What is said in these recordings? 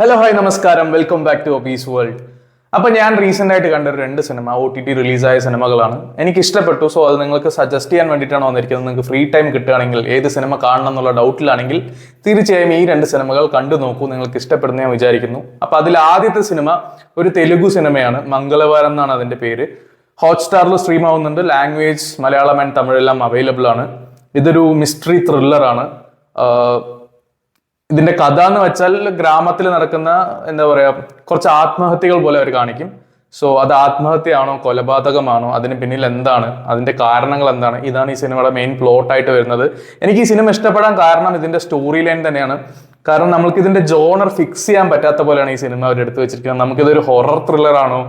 Hello hi നമസ്കാരം. Welcome back to obese world അപ്പൊ ഞാൻ റീസെന്റ് ആയിട്ട് കണ്ട രണ്ട് സിനിമ ഒ ടി ടി റിലീസായ സിനിമകളാണ് എനിക്ക് ഇഷ്ടപ്പെട്ടു സോ അത് നിങ്ങൾക്ക് സജസ്റ്റ് ചെയ്യാൻ വേണ്ടിയിട്ടാണ് വന്നിരിക്കുന്നത്. നിങ്ങൾക്ക് ഫ്രീ ടൈം കിട്ടുകയാണെങ്കിൽ ഏത് സിനിമ കാണണം എന്നുള്ള ഡൗട്ടിലാണെങ്കിൽ തീർച്ചയായും ഈ രണ്ട് സിനിമകൾ കണ്ടു നോക്കൂ. നിങ്ങൾക്ക് ഇഷ്ടപ്പെടുന്ന ഞാൻ വിചാരിക്കുന്നു. അപ്പൊ അതിൽ ആദ്യത്തെ സിനിമ ഒരു തെലുഗു സിനിമയാണ് മംഗളവാരം എന്നാണ് അതിന്റെ പേര്. ഹോട്ട്സ്റ്റാറിൽ സ്ട്രീം ആവുന്നുണ്ട്. ലാംഗ്വേജ് മലയാളം ആൻഡ് തമിഴെല്ലാം അവൈലബിൾ ആണ്. ഇതൊരു മിസ്റ്ററി ത്രില്ലറാണ് ഇതിന്റെ കഥ എന്ന് വെച്ചാൽ ഗ്രാമത്തിൽ നടക്കുന്ന എന്താ പറയാ കുറച്ച് ആത്മഹത്യകൾ പോലെ അവർ കാണിക്കും. സോ അത് ആത്മഹത്യയാണോ കൊലപാതകമാണോ അതിന് പിന്നിൽ എന്താണ് അതിന്റെ കാരണങ്ങൾ എന്താണ്? ഇതാണ് ഈ സിനിമയുടെ മെയിൻ പ്ലോട്ട് ആയിട്ട് വരുന്നത്. എനിക്ക് ഈ സിനിമ ഇഷ്ടപ്പെടാൻ കാരണം ഇതിന്റെ സ്റ്റോറി ലൈൻ തന്നെയാണ്. കാരണം നമുക്ക് ഇതിന്റെ ജോണർ ഫിക്സ് ചെയ്യാൻ പറ്റാത്ത പോലെയാണ് ഈ സിനിമ അവർ എടുത്തു വെച്ചിരിക്കുന്നത്. നമുക്കിതൊരു ഹൊറർ ത്രില്ലർ ആണോ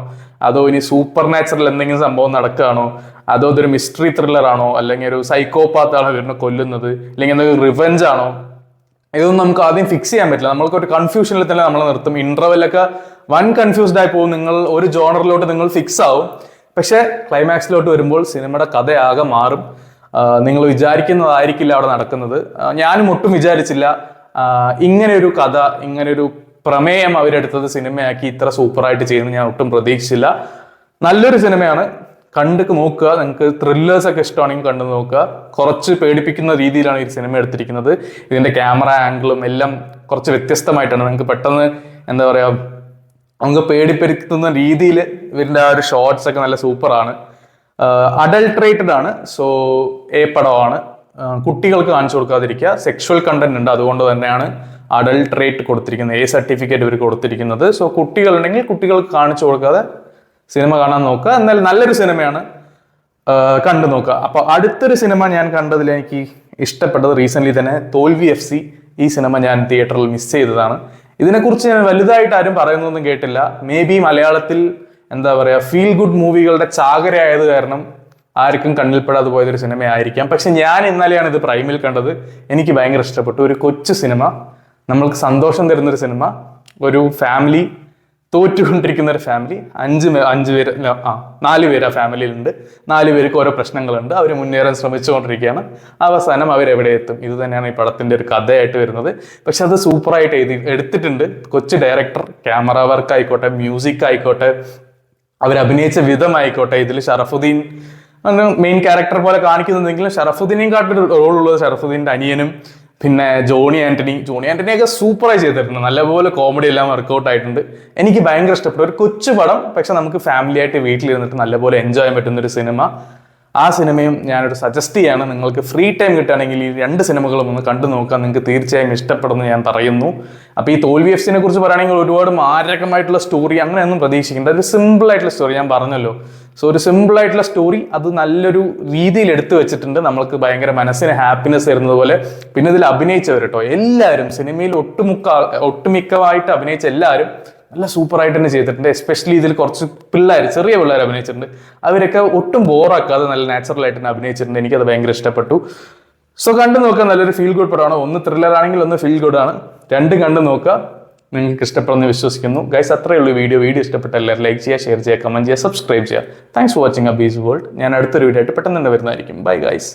അതോ ഇനി സൂപ്പർ നാച്ചുറൽ എന്തെങ്കിലും സംഭവം നടക്കുകയാണോ അതോ ഇതൊരു മിസ്റ്ററി ത്രില്ലർ ആണോ അല്ലെങ്കിൽ ഒരു സൈക്കോപാത്ത് ആണോ ഇവരിനെ കൊല്ലുന്നത് അല്ലെങ്കിൽ എന്തെങ്കിലും റിവെഞ്ച് ആണോ ഇതൊന്നും നമുക്ക് ആദ്യം ഫിക്സ് ചെയ്യാൻ പറ്റില്ല. നമ്മൾക്ക് ഒരു കൺഫ്യൂഷനിൽ തന്നെ നമ്മൾ നിർത്തും. ഇന്റർവെല്ലൊക്കെ വൺ കൺഫ്യൂസ്ഡ് ആയി പോകും. നിങ്ങൾ ഒരു ജോണറിലോട്ട് നിങ്ങൾ ഫിക്സ് ആവും. പക്ഷേ ക്ലൈമാക്സിലോട്ട് വരുമ്പോൾ സിനിമയുടെ കഥയാകെ മാറും. നിങ്ങൾ വിചാരിക്കുന്നതായിരിക്കില്ല അവിടെ നടക്കുന്നത്. ഞാനും ഒട്ടും വിചാരിച്ചില്ല. ഇങ്ങനെയൊരു കഥ ഇങ്ങനെയൊരു പ്രമേയം അവരെടുത്തത് സിനിമയാക്കി ഇത്ര സൂപ്പറായിട്ട് ചെയ്യുന്നത് ഞാൻ ഒട്ടും പ്രതീക്ഷിച്ചില്ല. നല്ലൊരു സിനിമയാണ്. കണ്ട് നോക്കുക. നിങ്ങൾക്ക് ത്രില്ലേഴ്സ് ഒക്കെ ഇഷ്ടമാണെങ്കിൽ കണ്ടു നോക്കുക. കുറച്ച് പേടിപ്പിക്കുന്ന രീതിയിലാണ് ഈ സിനിമ എടുത്തിരിക്കുന്നത്. ഇതിന്റെ ക്യാമറ ആംഗിളും എല്ലാം കുറച്ച് വ്യത്യസ്തമായിട്ടാണ്. നിങ്ങൾക്ക് പെട്ടെന്ന് എന്താ പറയുക നമുക്ക് പേടിപ്പെടുത്തുന്ന രീതിയിൽ ഇവരുടെ ആ ഒരു ഷോർട്സ് ഒക്കെ നല്ല സൂപ്പറാണ് അഡൾട്രേറ്റഡ് ആണ്. സോ എ പടമാണ്. കുട്ടികൾക്ക് കാണിച്ചു കൊടുക്കാതിരിക്കുക. സെക്ഷുവൽ കണ്ടന്റ് ഉണ്ട്. അതുകൊണ്ട് തന്നെയാണ് അഡൾട്രേറ്റ് കൊടുത്തിരിക്കുന്നത്. എ സർട്ടിഫിക്കറ്റ് ഇവർ കൊടുത്തിരിക്കുന്നത്. സോ കുട്ടികളുണ്ടെങ്കിൽ കുട്ടികൾക്ക് കാണിച്ചു കൊടുക്കാതെ സിനിമ കാണാൻ നോക്കുക. എന്നാലും നല്ലൊരു സിനിമയാണ് കണ്ടു നോക്കുക. അപ്പൊ അടുത്തൊരു സിനിമ ഞാൻ കണ്ടതിൽ എനിക്ക് ഇഷ്ടപ്പെട്ടത് റീസെന്റ് തന്നെ തോൽവി എഫ് സി ഈ സിനിമ ഞാൻ തിയേറ്ററിൽ മിസ് ചെയ്തതാണ്. ഇതിനെക്കുറിച്ച് ഞാൻ വലുതായിട്ട് ആരും പറയുന്നൊന്നും കേട്ടില്ല. മേ ബി മലയാളത്തിൽ എന്താ പറയുക ഫീൽ ഗുഡ് മൂവികളുടെ ചാകരയായത് കാരണം ആർക്കും കണ്ണിൽപ്പെടാതെ പോയതൊരു സിനിമയായിരിക്കാം. പക്ഷെ ഞാൻ ഇന്നലെയാണ് ഇത് പ്രൈമിൽ കണ്ടത്. എനിക്ക് ഭയങ്കര ഇഷ്ടപ്പെട്ടു. ഒരു കൊച്ചു സിനിമ നമ്മൾക്ക് സന്തോഷം തരുന്നൊരു സിനിമ ഒരു ഫാമിലി തോറ്റുകൊണ്ടിരിക്കുന്ന ഒരു ഫാമിലി അഞ്ച് അഞ്ച് പേര് ആ നാല് പേര് ആ ഫാമിലിയിലുണ്ട് നാല് പേർക്ക് ഓരോ പ്രശ്നങ്ങളുണ്ട്. അവർ മുന്നേറാൻ ശ്രമിച്ചുകൊണ്ടിരിക്കുകയാണ്. അവസാനം അവരെവിടെ എത്തും? ഇത് തന്നെയാണ് ഈ പടത്തിന്റെ ഒരു കഥയായിട്ട് വരുന്നത്. പക്ഷെ അത് സൂപ്പറായിട്ട് എഴുതി എടുത്തിട്ടുണ്ട്. കൊച്ചു ഡയറക്ടർ ക്യാമറ വർക്ക് ആയിക്കോട്ടെ മ്യൂസിക് ആയിക്കോട്ടെ അവരഭിനയിച്ച വിധമായിക്കോട്ടെ ഇതിൽ ഷറഫുദ്ദീൻ മെയിൻ ക്യാരക്ടർ പോലെ കാണിക്കുന്നുണ്ടെങ്കിലും ഷറഫുദ്ദീനെയും റോൾ ഉള്ളത് ഷറഫുദ്ദീന്റെ അനിയനും പിന്നെ ജോണി ആന്റണി. ജോണി ആന്റണിയൊക്കെ സൂപ്പറായി ചെയ്തിട്ടുണ്ട്. നല്ലപോലെ കോമഡി എല്ലാം വർക്കൗട്ട് ആയിട്ടുണ്ട്. എനിക്ക് ഭയങ്കര ഇഷ്ടപ്പെട്ടു. ഒരു കൊച്ചു പടം പക്ഷെ നമുക്ക് ഫാമിലി ആയിട്ട് വീട്ടിലിരുന്നിട്ട് നല്ലപോലെ എൻജോയ് ചെയ്യാൻ പറ്റുന്ന ഒരു സിനിമ ആ സിനിമയും ഞാനൊരു സജസ്റ്റ് ചെയ്യാണ്. നിങ്ങൾക്ക് ഫ്രീ ടൈം കിട്ടുകയാണെങ്കിൽ ഈ രണ്ട് സിനിമകളും ഒന്ന് കണ്ടു നോക്കാൻ നിങ്ങൾക്ക് തീർച്ചയായും ഇഷ്ടപ്പെടുന്നു ഞാൻ പറയുന്നു. അപ്പോൾ ഈ തോൽവി എഫ് സിനെ കുറിച്ച് പറയുകയാണെങ്കിൽ ഒരുപാട് മാരകമായിട്ടുള്ള സ്റ്റോറി അങ്ങനെയൊന്നും പ്രതീക്ഷിക്കേണ്ട. ഒരു സിമ്പിൾ ആയിട്ടുള്ള സ്റ്റോറി ഞാൻ പറഞ്ഞല്ലോ. സോ ഒരു സിമ്പിൾ ആയിട്ടുള്ള സ്റ്റോറി അത് നല്ലൊരു രീതിയിൽ എടുത്തു വെച്ചിട്ടുണ്ട്. നമ്മൾക്ക് ഭയങ്കര മനസ്സിന് ഹാപ്പിനെസ് തരുന്നത് പോലെ. പിന്നെ ഇതിൽ അഭിനയിച്ചവർ കേട്ടോ എല്ലാവരും സിനിമയിൽ ഒട്ടുമുക്ക ഒട്ടുമിക്കമായിട്ട് അഭിനയിച്ച എല്ലാവരും നല്ല സൂപ്പറായിട്ട് തന്നെ ചെയ്തിട്ടുണ്ട്. എസ്പെഷ്യലി ഇതിൽ കുറച്ച് പിള്ളേർ ചെറിയ പിള്ളേർ അഭിനയിച്ചിട്ടുണ്ട്. അവരൊക്കെ ഒട്ടും ബോറാക്കാതെ നല്ല നാച്ചുറൽ ആയിട്ട് തന്നെ അഭിനയിച്ചിട്ടുണ്ട്. എനിക്കത് ഭയങ്കര ഇഷ്ടപ്പെട്ടു. സോ കണ്ടു നോക്കുക നല്ലൊരു ഫീൽ ഗുഡ് പടമാണ്. ഒന്ന് ത്രില്ലർ ആണെങ്കിൽ ഒന്ന് ഫീൽ ഗുഡ് ആണ്. രണ്ടും കണ്ടു നോക്കുക. നിങ്ങൾക്ക് ഇഷ്ടപ്പെടുന്നു വിശ്വസിക്കുന്നു. ഗൈസ് അത്രയേ ഉള്ളൂ വീഡിയോ വീഡിയോ ഇഷ്ടപ്പെട്ട എല്ലാവരും ലൈക്ക് ചെയ്യുക ഷെയർ ചെയ്യുക കമന്റ് ചെയ്യുക സബ്സ്ക്രൈബ് ചെയ്യുക. താങ്ക്സ് ഫോർ വാച്ചിങ് അബീസ് വേൾഡ് ഞാൻ അടുത്തൊരു വീഡിയോ ആയിട്ട് പെട്ടെന്ന് തന്നെ വരുന്നതായിരിക്കും. Bye guys